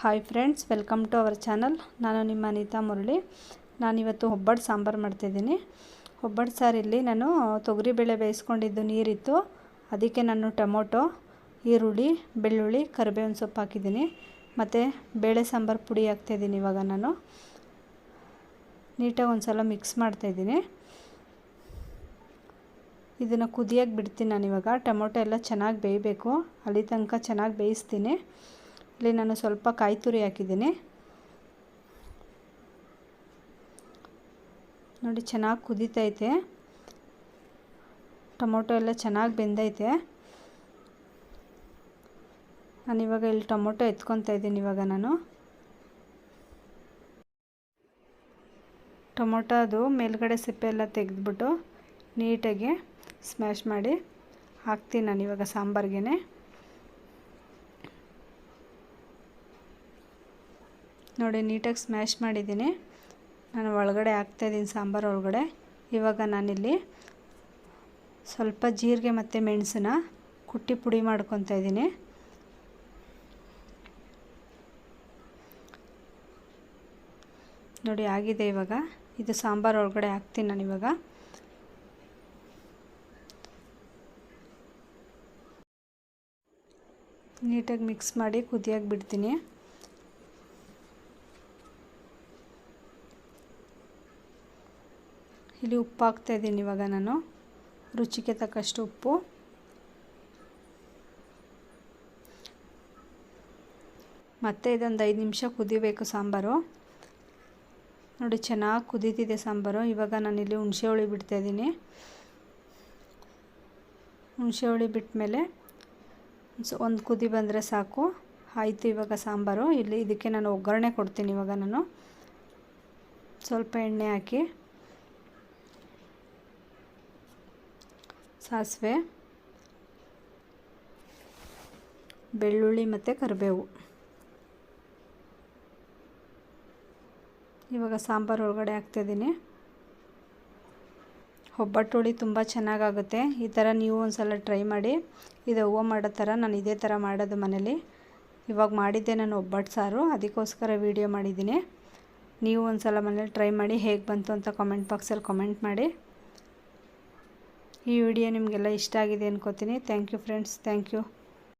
Hi friends welcome to our channel ನಾನು ನಿಮ್ಮ ಅನಿತಾ ಮುರಳಿ. ನಾನಿವತ್ತು ಒಬ್ಬಟ್ಟು ಸಾಂಬಾರು ಮಾಡ್ತಿದ್ದೀನಿ. ಒಬ್ಬಟ್ಟು ಸಾರಿಲ್ಲಿ ನಾನು ತೊಗರಿಬೇಳೆ ಬೇಯಿಸ್ಕೊಂಡಿದ್ದು ನೀರಿತ್ತು. ಅದಕ್ಕೆ ನಾನು ಟೊಮೊಟೊ, ಈರುಳ್ಳಿ, ಬೆಳ್ಳುಳ್ಳಿ, ಕರಿಬೇವಿನ ಸೊಪ್ಪು ಹಾಕಿದ್ದೀನಿ. ಮತ್ತು ಬೇಳೆ ಸಾಂಬಾರು ಪುಡಿ ಹಾಕ್ತಾಯಿದ್ದೀನಿ ಇವಾಗ ನಾನು. ನೀಟಾಗಿ ಒಂದು ಸಲ ಮಿಕ್ಸ್ ಮಾಡ್ತಾಯಿದ್ದೀನಿ ಇದನ್ನು ಕುದಿಯೋಕೆ ಬಿಡ್ತೀನಿ ನಾನು ಇವಾಗ ಟೊಮೊಟೊ ಎಲ್ಲ ಚೆನ್ನಾಗಿ ಬೇಯಬೇಕು. ಅಲ್ಲಿ ತನಕ ಚೆನ್ನಾಗಿ ಬೇಯಿಸ್ತೀನಿ. ಇಲ್ಲಿ ನಾನು ಸ್ವಲ್ಪ ಕಾಯಿ ತುರಿ ಹಾಕಿದ್ದೀನಿ. ನೋಡಿ, ಚೆನ್ನಾಗಿ ಕುದೀತೈತೆ. ಟೊಮೊಟೊ ಎಲ್ಲ ಚೆನ್ನಾಗಿ ಬೆಂದೈತೆ. ನಾನಿವಾಗ ಇಲ್ಲಿ ಟೊಮೊಟೊ ಎತ್ಕೊತಾ ಇದ್ದೀನಿ ಇವಾಗ ನಾನು. ಟೊಮೊಟೊ ಅದು ಮೇಲ್ಗಡೆ ಸಿಪ್ಪೆ ಎಲ್ಲ ತೆಗೆದ್ಬಿಟ್ಟು ನೀಟಾಗಿ ಸ್ಮ್ಯಾಶ್ ಮಾಡಿ ಹಾಕ್ತೀನಿ ನಾನು ಇವಾಗ ಸಾಂಬಾರ್ಗೆ ನೋಡಿ, ನೀಟಾಗಿ ಸ್ಮ್ಯಾಶ್ ಮಾಡಿದ್ದೀನಿ. ನಾನು ಒಳಗಡೆ ಹಾಕ್ತಾಯಿದ್ದೀನಿ ಸಾಂಬಾರು ಒಳಗಡೆ. ಇವಾಗ ನಾನಿಲ್ಲಿ ಸ್ವಲ್ಪ ಜೀರಿಗೆ ಮತ್ತು ಮೆಣಸನ್ನ ಕುಟ್ಟಿ ಪುಡಿ ಮಾಡ್ಕೊತಾ ಇದ್ದೀನಿ. ನೋಡಿ, ಆಗಿದೆ ಇವಾಗ. ಇದು ಸಾಂಬಾರು ಒಳಗಡೆ ಹಾಕ್ತೀನಿ ನಾನು ಇವಾಗ. ನೀಟಾಗಿ ಮಿಕ್ಸ್ ಮಾಡಿ ಕುದಿಯಾಗಿ ಬಿಡ್ತೀನಿ. ಇಲ್ಲಿ ಉಪ್ಪು ಹಾಕ್ತಾಯಿದ್ದೀನಿ ಇವಾಗ ನಾನು. ರುಚಿಗೆ ತಕ್ಕಷ್ಟು ಉಪ್ಪು. ಮತ್ತೆ ಇದೊಂದು ಐದು ನಿಮಿಷ ಕುದಿಬೇಕು ಸಾಂಬಾರು. ನೋಡಿ, ಚೆನ್ನಾಗಿ ಕುದೀತಿದೆ ಸಾಂಬಾರು. ಇವಾಗ ನಾನಿಲ್ಲಿ ಹುಣಸೆ ಹುಳಿ ಬಿಡ್ತಾಯಿದ್ದೀನಿ ಹುಣಸೆ ಹುಳಿ ಬಿಟ್ಟ ಒಂದು ಕುದಿ ಬಂದರೆ ಸಾಕು. ಆಯಿತು ಇವಾಗ ಸಾಂಬಾರು. ಇಲ್ಲಿ ಇದಕ್ಕೆ ನಾನು ಒಗ್ಗರಣೆ ಕೊಡ್ತೀನಿ ಇವಾಗ ನಾನು. ಸ್ವಲ್ಪ ಎಣ್ಣೆ ಹಾಕಿ. ಸಾಸಿವೆ, ಬೆಳ್ಳುಳ್ಳಿ ಮತ್ತು ಕರಿಬೇವು. ಇವಾಗ ಸಾಂಬಾರು ಒಳಗಡೆ ಹಾಕ್ತಾಯಿದ್ದೀನಿ ಒಬ್ಬಟ್ಟುಳಿ ತುಂಬ ಚೆನ್ನಾಗಾಗುತ್ತೆ. ಈ ಥರ ನೀವು ಒಂದು ಸಲ ಟ್ರೈ ಮಾಡಿ. ಇದು ಹೂವು ಮಾಡೋ ಥರ, ನಾನು ಇದೇ ಥರ ಮಾಡೋದು ಮನೇಲಿ. ಇವಾಗ ಮಾಡಿದ್ದೆ ನಾನು ಒಬ್ಬಟ್ಟು ಸಾರು, ಅದಕ್ಕೋಸ್ಕರ ವೀಡಿಯೋ ಮಾಡಿದ್ದೀನಿ. ನೀವು ಒಂದು ಸಲ ಮನೇಲಿ ಟ್ರೈ ಮಾಡಿ ಹೇಗೆ ಬಂತು ಅಂತ ಕಾಮೆಂಟ್ ಬಾಕ್ಸಲ್ಲಿ ಕಾಮೆಂಟ್ ಮಾಡಿ. ಈ ವಿಡಿಯೋ ನಿಮಗೆಲ್ಲ ಇಷ್ಟ ಆಗಿದೆ ಅನ್ಕೋತೀನಿ. Thank you friends thank you